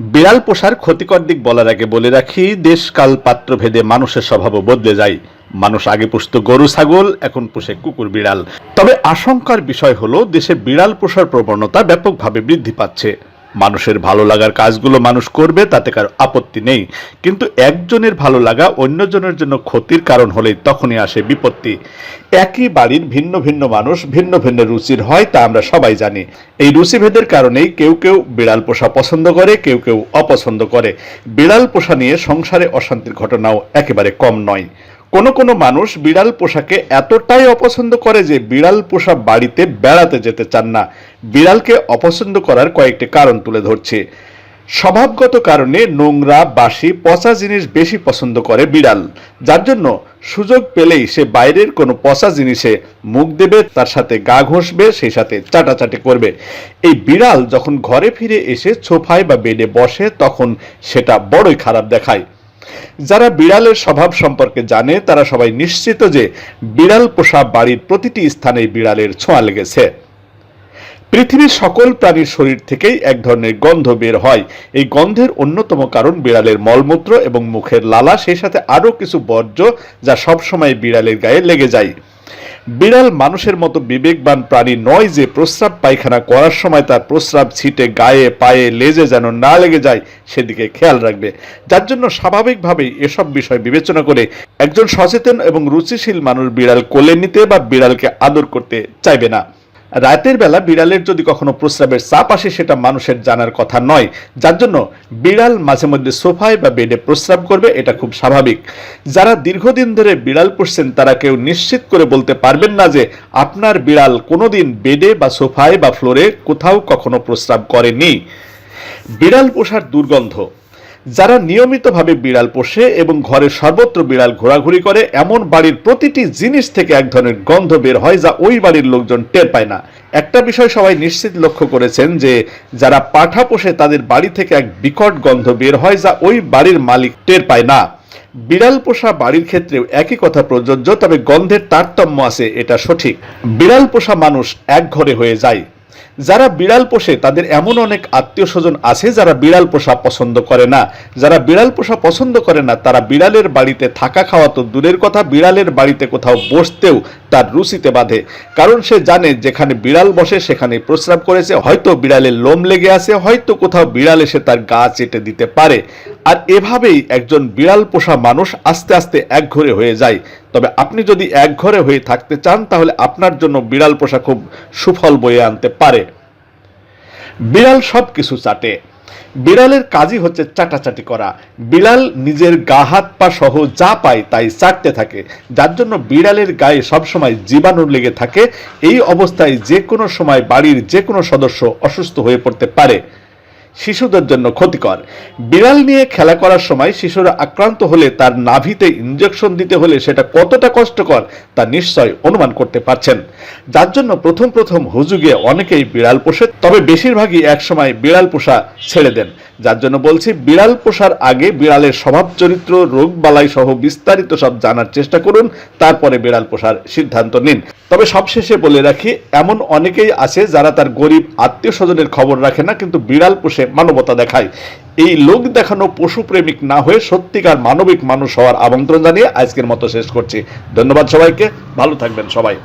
বিড়াল পোষার ক্ষতিকর দিক বলার আগে বলে রাখি দেশকাল পাত্রভেদে মানুষের স্বভাবও বদলে যায়। মানুষ আগে পুষত গরু, ছাগল, এখন পুষে কুকুর, বিড়াল। তবে আশঙ্কার বিষয় হলো, দেশে বিড়াল পোষার প্রবণতা ব্যাপকভাবে বৃদ্ধি পাচ্ছে। মানুষের ভালো লাগার কাজগুলো মানুষ করবে, তাতে কার আপত্তি নেই। কিন্তু একজনের ভালো লাগা অন্যজনের জন্য ক্ষতির কারণ হলেই তখনই আসে বিপত্তি। একই বাড়ির ভিন্ন ভিন্ন মানুষ ভিন্ন ভিন্ন রুচির হয়, তা আমরা সবাই জানি। এই রুচিভেদের কারণেই কেউ কেউ বিড়াল পোষা পছন্দ করে, কেউ কেউ অপছন্দ করে। বিড়াল পোষা নিয়ে সংসারে অশান্তির ঘটনাও একেবারে কম নয়। কোনো কোনো মানুষ বিড়াল পোষাকে এতটাই অপছন্দ করে যে বিড়াল পোষা বাড়িতে বেড়াতে যেতে চান না। বিড়ালকে অপছন্দ করার কয়েকটি কারণ তুলে ধরছে। স্বভাবগত কারণে নোংরা, বাসি, পচা জিনিস বেশি পছন্দ করে বিড়াল। যার জন্য সুযোগ পেলেই সে বাইরের কোনো পচা জিনিসে মুখ দেবে, তার সাথে গা ঘষবে, সেই সাথে চাটাচাটি করবে। এই বিড়াল যখন ঘরে ফিরে এসে সোফায় বা বেডে বসে, তখন সেটা বড়ই খারাপ দেখায়। যারা বিড়ালের স্বভাব সম্পর্কে জানে, তারা সবাই নিশ্চিত যে বিড়াল পোষা বাড়ির প্রতিটি স্থানে বিড়ালের ছোঁয়া লেগেছে। পৃথিবীর সকল প্রাণীর শরীর থেকেই এক ধরনের গন্ধ বের হয়। এই গন্ধের অন্যতম কারণ বিড়ালের মলমূত্র এবং মুখের লালা, সেই সাথে আরও কিছু বর্জ্য যা সবসময় বিড়ালের গায়ে লেগে যায়। বিড়াল মানুষের মতো বিবেকবান প্রাণী নয় যে প্রস্রাব পায়খানা করার সময় তার প্রস্রাব ছিটে গায়ে, পায়ে, লেজে যেন না লেগে যায়, সেদিকে খেয়াল রাখবে। যার জন্য স্বাভাবিকভাবেই এসব বিষয় বিবেচনা করে একজন সচেতন এবং রুচিশীল মানুষ বিড়াল কোলে নিতে বা বিড়ালকে আদর করতে চাইবে না। রাতের বেলা বিড়ালের যদি কখনো প্রস্রাবের চাপ আসে, সেটা মানুষের জানার কথা নয়। যার জন্য বিড়াল মাঝে মধ্যে সোফায় বা বেডে প্রস্রাব করবে, এটা খুব স্বাভাবিক। যারা দীর্ঘদিন ধরে বিড়াল পুষছেন, তারা কেউ নিশ্চিত করে বলতে পারবেন না যে আপনার বিড়াল কোনোদিন বেডে বা সোফায় বা ফ্লোরে কোথাও কখনো প্রস্রাব করেনি। বিড়াল পোষার দুর্গন্ধ। যারা নিয়মিতভাবে বিড়াল পোষে এবং ঘরে সর্বত্র বিড়াল ঘোরাঘুরি করে, এমন বাড়ির প্রতিটি জিনিস থেকে এক ধরনের গন্ধ বের হয় যা ওই বাড়ির লোকজন টের পায় না। একটা বিষয় সবাই নিশ্চিত লক্ষ্য করেছেন যে, যারা পাঠা পোষে তাদের বাড়ি থেকে এক বিকট গন্ধ বের হয় যা ওই বাড়ির মালিক টের পায় না। বিড়াল পোষা বাড়ির ক্ষেত্রেও একই কথা প্রযোজ্য, তবে গন্ধের তারতম্য আছে, এটা সঠিক। বিড়াল পোষা মানুষ এক ঘরে হয়ে যায়। যারা বিড়াল পোষে, তাদের এমন অনেক আত্মীয় স্বজন আছে যারা বিড়াল পোষা পছন্দ করে না। যারা বিড়াল পোষা পছন্দ করে না, তারা বিড়ালের বাড়িতে থাকা খাওয়া তো দূরের কথা, বিড়ালের বাড়িতে কোথাও বসতেও তার রুচিতে বাঁধে। কারণ সে জানে যেখানে বিড়াল বসে সেখানে প্রস্রাব করেছে। হয়তো বিড়ালের লোম লেগে আছে, হয়তো কোথাও বিড়াল এসে তার গা চেটে দিতে পারে। আর এভাবেই একজন বিড়াল পোষা মানুষ আস্তে আস্তে একঘরে হয়ে যায়। তবে আপনি যদি এক ঘরে হয়ে থাকতে চান, তাহলে আপনার জন্য বিড়াল পোষা খুব সুফল বয়ে আনতে পারে। বিড়াল সব কিছু চাটে। বিড়ালের কাজই হচ্ছে চাটাচাটি করা। বিড়াল নিজের গা, হাত, পা সহ যা পায় তাই চাটতে থাকে। যার জন্য বিড়ালের গায়ে সবসময় জীবাণু লেগে থাকে। এই অবস্থায় যে কোনো সময় বাড়ির যে কোনো সদস্য অসুস্থ হয়ে পড়তে পারে। শিশুদের জন্য ক্ষতিকর। বিড়াল নিয়ে খেলা করার সময় শিশুরা আক্রান্ত হলে তার নাভিতে ইঞ্জেকশন দিতে হলে সেটা কতটা কষ্টকর তা নিশ্চয় অনুমান করতে পারছেন। যার জন্য প্রথম প্রথম হুজুগে অনেকেই বিড়াল পোষে, তবে বেশিরভাগই একসময় বিড়াল পোষা ছেড়ে দেন। যার জন্য বলছি, বিড়াল পোষার আগে বিড়ালের স্বভাব চরিত্র, রোগ বালাই সহ বিস্তারিত সব জানার চেষ্টা করুন, তারপরে বিড়াল পোষার সিদ্ধান্ত নিন। তবে সবশেষে বলে রাখি, এমন অনেকেই আছে যারা তার গরিব আত্মীয় স্বজনের খবর রাখে না, কিন্তু বিড়াল পোষে মানবতা দেখায়। এই লোক দেখানো পশু প্রেমিক না হয়ে সত্যিকার মানবিক মানুষ হওয়ার আমন্ত্রণ জানিয়ে আজকের মতো শেষ করছি। ধন্যবাদ সবাইকে। ভালো থাকবেন সবাই।